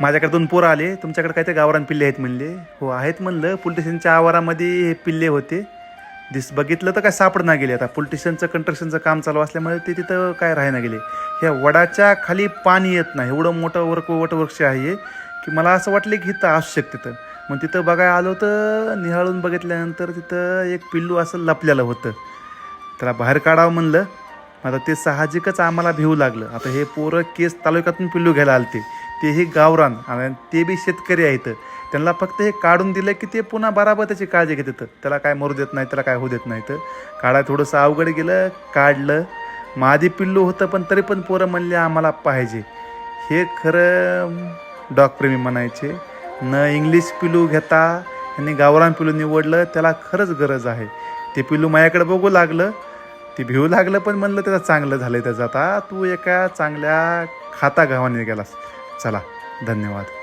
माझ्याकडे दोन पोरं आले. तुमच्याकडे काय ते गावरान पिल्ले आहेत म्हणले. हो आहेत म्हणलं. पोलीस स्टेशनच्या आवारामध्ये हे पिल्ले होते. दिस बघितलं तर काय सापडना गेले आता. पुलटेशनचं स्टेशनचं कंस्ट्रक्शनचं काम चालू असल्यामुळे ते तिथं काय राहायला गेले. ह्या वडाच्या खाली पाणी येत नाही. एवढं मोठं वर्क वटवृक्ष आहे की मला असं वाटलं की इथं असू शकते तिथं. मग तिथं बघायला आलो तर निहाळून बघितल्यानंतर तिथं एक पिल्लू असं लपलेलं होतं. त्याला बाहेर काढावं म्हणलं. आता ते साहजिकच आम्हाला भिवू लागलं. आता हे पोरं केस तालुक्यातून पिल्लू घ्यायला आलते. तेही गावरान आणि ते बी शेतकरी आहेत. त्यांना फक्त हे काढून दिलं की ते पुन्हा बराबर त्याची काळजी घेतात. त्याला काय मरू देत नाही त्याला काय होऊ देत नाही. तर काढा थोडंसं अवघड गेलं काढलं. मग पिल्लू होतं पण तरी पण पोरं म्हणले आम्हाला पाहिजे. हे खरं डॉगप्रेमी म्हणायचे. न इंग्लिश पिलू घेता यांनी गावरान पिलू निवडलं त्याला खरंच गरज आहे. ते पिलू माझ्याकडे बघू लागलं. ते भिवू लागलं पण म्हणलं त्याचं चांगलं झालं त्याचं. आता तू एका चांगल्या खाता गावाने गेलास. चला धन्यवाद.